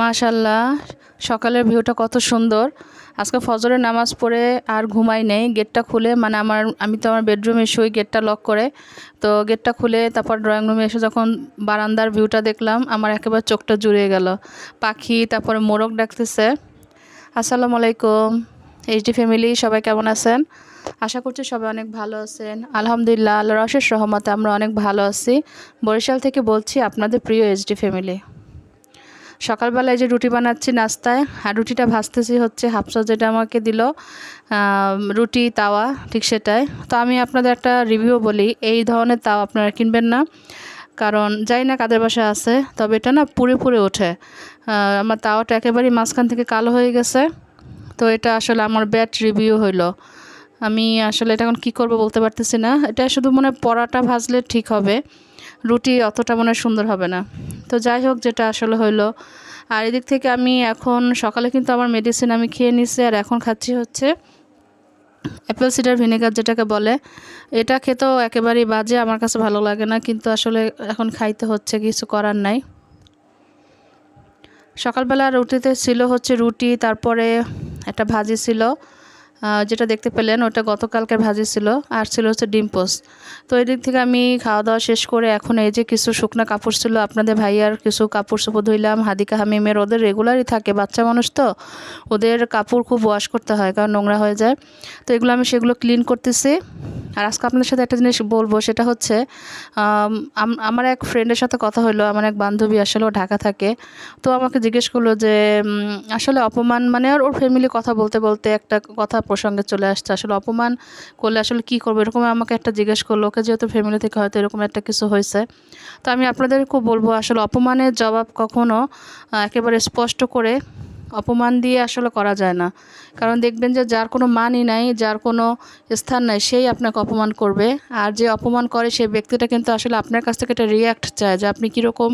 মাশাল্লাহ সকালের ভিউটা কত সুন্দর। আজকে ফজরের নামাজ পড়ে আর ঘুমাই নেই, গেটটা খুলে মানে আমার, আমি তো আমার বেডরুমে শুই, গেটটা লক করে। তো গেটটা খুলে, তারপর ড্রয়িং রুমে এসে যখন বারান্দার ভিউটা দেখলাম, আমার একেবারে চোখটা জুড়িয়ে গেল। পাখি, তারপরে মোরগ ডাকতেছে। আসসালামু আলাইকুম। এইচডি ফ্যামিলি সবাই কেমন আছেন? আশা করছি সবাই অনেক ভালো আছেন। আলহামদুলিল্লাহ, আল্লাহর অশেষ রহমতে আমরা অনেক ভালো আছি। বরিশাল থেকে বলছি আপনাদের প্রিয় এইচডি ফ্যামিলি সকালবেলায় যে রুটি বানাচ্ছি নাস্তায়, আর রুটিটা ভাজতেছি হচ্ছে হাফসা যেটা আমাকে দিল রুটি, তাওয়া, ঠিক সেটাই। তো আমি আপনাদের একটা রিভিউ বলি, এই ধরনের তাওয়া আপনারা কিনবেন না। কারণ যাই না কাদের বাসায় আছে, তবে এটা না পুরে পুরে ওঠে। আমার তাওয়াটা একেবারেই মাঝখান থেকে কালো হয়ে গেছে। তো এটা আসলে আমার ব্যাড রিভিউ হইল। আমি আসলে এটা এখন কী করব বলতে পারতেছি না। এটা শুধু মনে পরাটা ভাজলে ঠিক হবে। রুটি অতটা মনে সুন্দর হবে না। তো যাই হোক, যেটা আসলে হইল। আর এদিক থেকে আমি এখন সকালে কিন্তু আমার মেডিসিন আমি খেয়ে নিছি, আর এখন খাচ্ছি হচ্ছে অ্যাপেল সিডার ভিনেগার যেটাকে বলে, এটা খেতেও একেবারেই বাজে, আমার কাছে ভালো লাগে না, কিন্তু আসলে এখন খাইতে হচ্ছে, কিছু করার নাই। সকালবেলা রুটিতে ছিল হচ্ছে রুটি, তারপরে একটা ভাজি ছিল যেটা দেখতে পেলেন, ওটা গতকালকের ভাজি ছিল, আর ছিল হচ্ছে ডিম পোস্ট তো এই দিক থেকে আমি খাওয়া দাওয়া শেষ করে এখন এই যে কিছু শুকনো কাপড় ছিল, আপনাদের ভাইয়ার কিছু কাপড় চোপড় ধুইলাম, হাদিকা হামিমের ওদের রেগুলারই থাকে, বাচ্চা মানুষ তো, ওদের কাপড় খুব ওয়াশ করতে হয়, কারণ নোংরা হয়ে যায়। তো এগুলো আমি সেগুলো ক্লিন করতেছি। আর আজকে আপনাদের সাথে একটা জিনিস বলব, সেটা হচ্ছে আমার এক ফ্রেন্ডের সাথে কথা হলো আমার এক বান্ধবী আসলে ও ঢাকা থাকে। তো আমাকে জিজ্ঞেস করল যে আসলে অপমান মানে আর ওর ফ্যামিলি কথা বলতে বলতে একটা কথা প্রসঙ্গে চলে আসছে, আসলে অপমান করলে আসলে কি করব? এরকম আমাকে একটা জিজ্ঞেস করল, ওকে যেহেতু ফ্যামিলি থেকে হয়তো এরকম একটা কিছু হয়েছে। তো আমি আপনাদেরকেও বলব, আসলে অপমানের জবাব কখনো একেবারে স্পষ্ট করে অপমান দিয়ে আসলে করা যায় না। কারণ দেখবেন যে যার কোনো মানই নাই, যার কোনো স্থান নাই, সেই আপনাকে অপমান করবে। আর যে অপমান করে সেই ব্যক্তিটা কিন্তু আসলে আপনার কাছ থেকে একটা রিয়্যাক্ট চায় যে আপনি কীরকম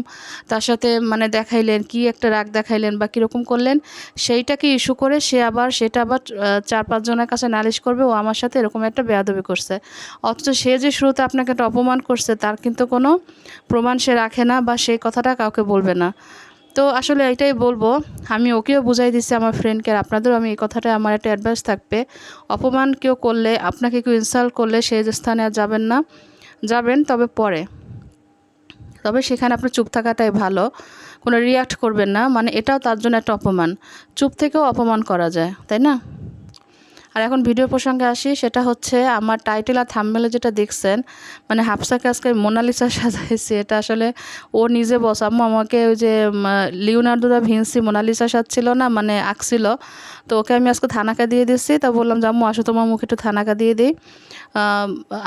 তার সাথে মানে দেখাইলেন, কি একটা রাগ দেখাইলেন বা কীরকম করলেন, সেইটাকে ইস্যু করে সে আবার সেটা আবার চার পাঁচজনের কাছে নালিশ করবে, ও আমার সাথে এরকম একটা বেয়াদবি করছে। অথচ সে যে শুরুতে আপনাকে একটা অপমান করছে, তার কিন্তু কোনো প্রমাণ সে রাখে না বা সেই কথাটা কাউকে বলবে না। তো আসলে এটাই বলব, আমি ওকেও বুঝাই দিচ্ছি আমার ফ্রেন্ডকে আর আপনাদেরও আমি এই কথাটা আমার একটা অ্যাডভাইস থাকবে। অপমান কেউ করলে, আপনাকে কেউ ইনসাল্ট করলে সেই স্থানে আর যাবেন না, যাবেন তবে পরে। তবে সেখানে আপনার চুপ থাকাটাই ভালো, কোনো রিয়াক্ট করবেন না মানে এটাও তার জন্য একটা অপমান। চুপ থেকেও অপমান করা যায়, তাই না? আর এখন ভিডিও প্রসঙ্গে আসি, সেটা হচ্ছে আমার টাইটেল আর থামমেলে যেটা দেখছেন মানে হাফসাকে আজকে মোনালিসা সাজাইছি, এটা আসলে ও নিজে বস আম্মু আমাকে ওই যে Leonardo da Vinci Mona Lisa সাজছিল না মানে আঁকছিল, তো ওকে আমি আজকে থানাকা দিয়ে দিচ্ছি তা বললাম যে, আম্মু, আসো তোমার মুখে একটু থানাকা দিয়ে দিই।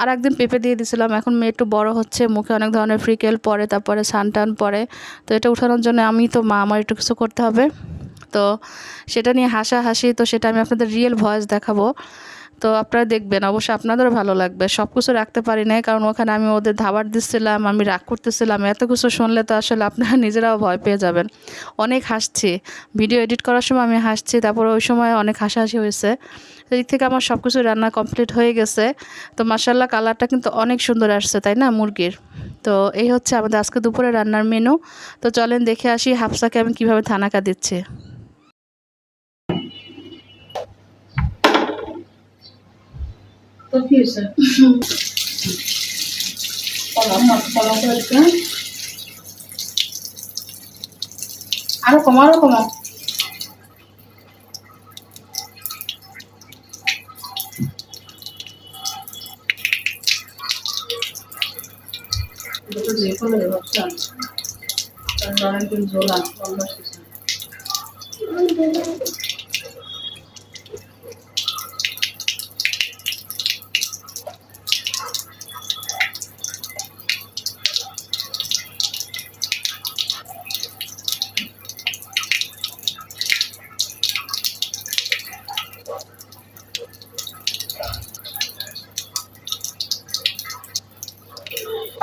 আর একদিন পেঁপে দিয়ে দিছিলাম এখন মেয়ে একটু বড় হচ্ছে, মুখে অনেক ধরনের ফ্রিকেল পরে তারপরে সানটান পরে তো এটা উঠানোর জন্য আমি তো মা, আমার একটু কিছু করতে হবে। তো সেটা নিয়ে হাসাহাসি, তো সেটা আমি আপনাদের রিয়েল ভয়েস দেখাবো। তো আপনারা দেখবেন অবশ্যই আপনাদেরও ভালো লাগবে। সব কিছু রাখতে পারি নাই, কারণ ওখানে আমি ওদের ধাবার দিচ্ছিলাম, আমি রাগ করতেছিলাম। এত কিছু শুনলে তো আসলে আপনারা নিজেরাও ভয় পেয়ে যাবেন। অনেক হাসছি। ভিডিও এডিট করার সময় আমি হাসছি, তারপর ওই সময় অনেক হাসাহাসি হয়েছে। এদিক থেকে আমার সব কিছু রান্না কমপ্লিট হয়ে গেছে। তো মাসাল্লাহ কালারটা কিন্তু অনেক সুন্দর আসছে, তাই না, মুরগির? তো এই হচ্ছে আমাদের আজকে দুপুরে রান্নার মেনু তো চলেন দেখে আসি হাফসাকে আমি কীভাবে থানাকা দিচ্ছি। তো কি হয়েছে আরও কমা আরও কমা যে কোনো ব্যবস্থা কারণ অভ্যাস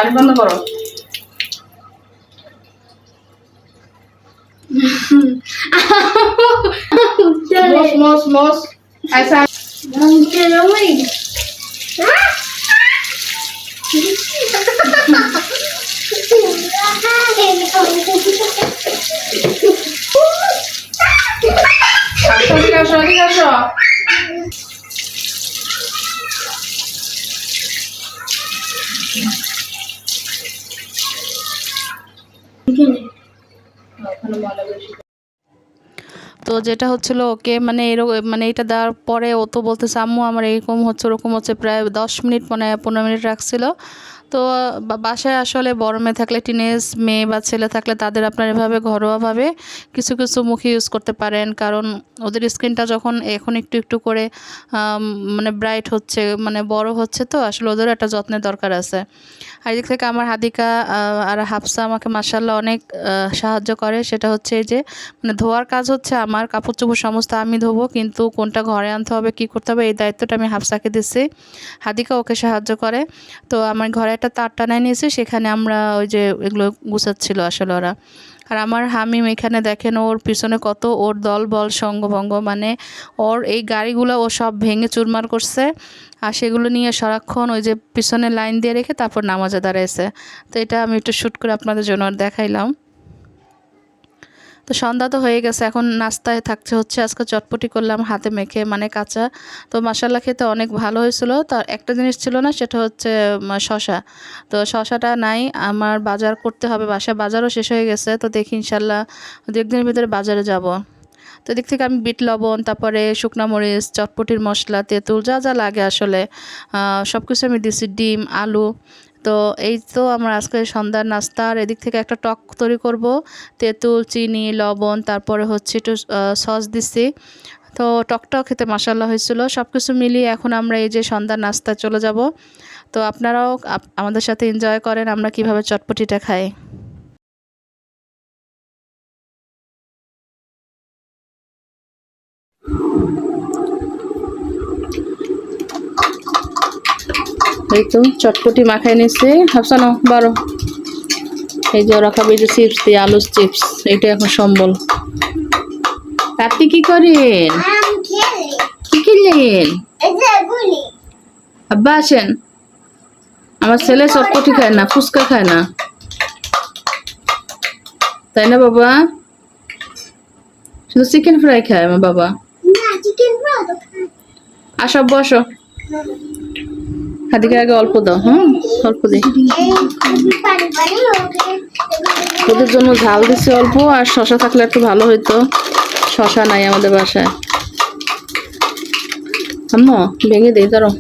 পানি বন্ধ করো Mos, mos, mos. Asa. Asal dikasih, dikasih. ওখানে ময়লা তো যেটা হচ্ছিল ওকে মানে এরকম মানে এটা দেওয়ার পরে ও তো বলতেছে, আম্মু, আমার এরকম হচ্ছে, ওরকম হচ্ছে। প্রায় দশ মিনিট মানে পনেরো মিনিট রাখছিল। তো বাসায় আসলে বড় মেয়ে থাকলে টিনেজ মেয়ে বা ছেলে থাকলে তাদের আপনার এভাবে ঘরোয়াভাবে কিছু কিছু মুখে ইউজ করতে পারেন। কারণ ওদের স্কিনটা যখন এখন একটু একটু করে মানে ব্রাইট হচ্ছে মানে বড় হচ্ছে তো, আসলে ওদেরও একটা যত্নের দরকার আছে। আর এদিক থেকে আমার হাদিকা আর হাফসা আমাকে মাসাল্লাহ অনেক সাহায্য করে। সেটা হচ্ছে যে মানে ধোয়ার কাজ হচ্ছে আমার, কাপড় চোপড় সমস্ত আমি ধোবো, কিন্তু কোনটা ঘরে আনতে হবে, কি করতে হবে, এই দায়িত্বটা আমি হাফসাকে দিচ্ছি। হাদিকা ওকে সাহায্য করে। তো আমার ঘরে একটা তার টানায় নিয়েছে, সেখানে আমরা ওই যে এগুলো গুছাচ্ছিল আসলে ওরা। আর আমার হামিম এখানে দেখেন ওর পিছনে কত ওর দল বল সঙ্গভঙ্গ মানে ওর এই গাড়িগুলো ও সব ভেঙে চুরমার করছে। আর সেগুলো নিয়ে সারাক্ষণ ওই যে পিছনে লাইন দিয়ে রেখে তারপর নামাজে দাঁড়াইছে। তো এটা আমি একটু শ্যুট করে আপনাদের জন্য দেখাইলাম। তো সন্ধ্যা তো হয়ে গেছে, এখন নাস্তায় থাকছে হচ্ছে, আজকে চটপটি করলাম, হাতে মেখে মানে কাঁচা। তো মশালা খেতে অনেক ভালো হয়েছিল। তার একটা জিনিস ছিল না, সেটা হচ্ছে শশা তো শশাটা নাই, আমার বাজার করতে হবে বাসা বাজারও শেষ হয়ে গেছে, তো দেখি ইনশাল্লাহ দু একদিনের ভিতরে বাজারে যাব। তো এদিক থেকে আমি বিট, লবণ, তারপরে শুকনা মরিচ, চটপটির মশলা, তেঁতুল, যা যা লাগে আসলে সব কিছু আমি দিছি, ডিম, আলু তো এই তো আমরা আজকে সন্ধ্যার নাস্তার এদিক থেকে একটা টক তৈরি করব। তেঁতুল, চিনি, লবণ, তারপরে হচ্ছে একটু সস দিচ্ছি তো টকটাও খেতে মাসাল্লা হয়েছিল। সব কিছু মিলিয়ে এখন আমরা এই যে সন্ধ্যার নাস্তা চলে যাব। তো আপনারাও আমাদের সাথে এনজয় করেন, আমরা কীভাবে চটপটিটা খাই। এই তো চটপটি মাখাই নিচ্ছে হাফসানো বারো। এই যে ওরা খাবে যে চিপস দিয়ে আলুর চিপস এটা এখন সম্বল। আপনি কি করেন? কি bully. আব্বা আসেন। আমার ছেলে চটপটি খায় না ফুচকা খায় না। তাই না বাবা? শুধু চিকেন ফ্রাই খায় আমার বাবা. আসো আসো। হাদিকে আগে অল্প দাও, হুম? অল্প দিই. ওদের জন্য ঝাল দিচ্ছে অল্প, আর শশা থাকলে একটু ভালো হইতো। শশা নাই আমাদের বাসায়। আম্মা, ভেঙে দিই ধরো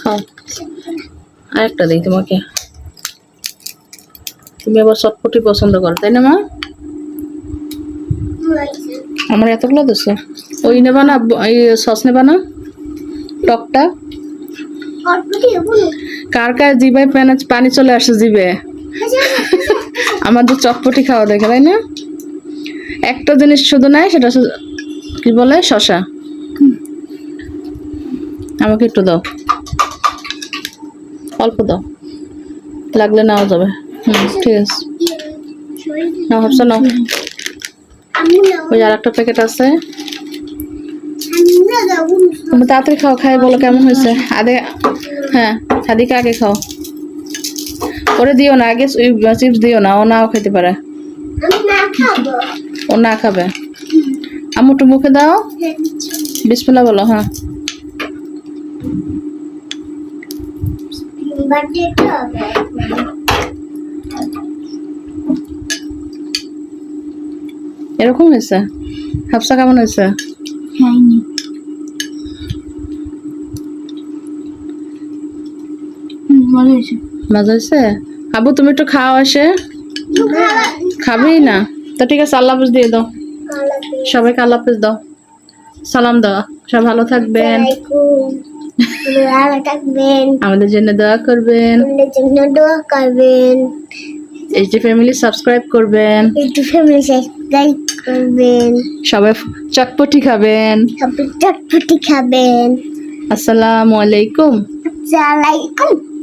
খাও। আরেকটা দিই তোমাকে। তুমি আবার চটপটি পছন্দ করো, তাই না, মা? আমার এতগুলো দিচ্ছে ওই নেবা না এই সস নেবা না? টকটা? কার কার জিভায় পানি পানি চলে আসে জিভে? আমাদের চটপটি খাওয়া দেখে তাই না? একটা জিনিস শুধু নাই সেটা কি বলে শশা আমাকে একটু দাও। অল্প দাও। লাগলে নেওয়া যাবে। হুম ঠিক আছে। নাও ভাবছ gonna, ওই আর একটা প্যাকেট আছে। তাড়াতাড়ি খাও, খাই, বলো কেমন হয়েছে? আদে হ্যাঁ আদিকে আগে খাও। ওরে দিও না, আগে চিপস দিও না, ও নাও খেতে পারে. ও না খাবে। আম্মু একটু মুখে দাও। বিসমিল্লাহ বলো হ্যাঁ। they এরকম হয়েছে? হাফসা কেমন হয়েছে? মজা হয়েছে। আবু তুমি একটু খাও আসে খাবি না? তো ঠিক আছে আল্লাহ হাফিজ দিয়ে দাও। সবাইকে আল্লাহ হাফিজ দাও। সালাম দাও। সব ভালো থাকবেন। ভালো থাকবেন। আমাদের জন্য দোয়া করবেন। আমাদের জন্য দোয়া করবেন। এইচডি ফ্যামিলি সাবস্ক্রাইব করবেন। এইচডি ফ্যামিলি সাবস্ক্রাইব করবেন। সবাই চটপটি খাবেন। সবাই চটপটি খাবেন। আসসালামু আলাইকুম। আসসালামাইকুম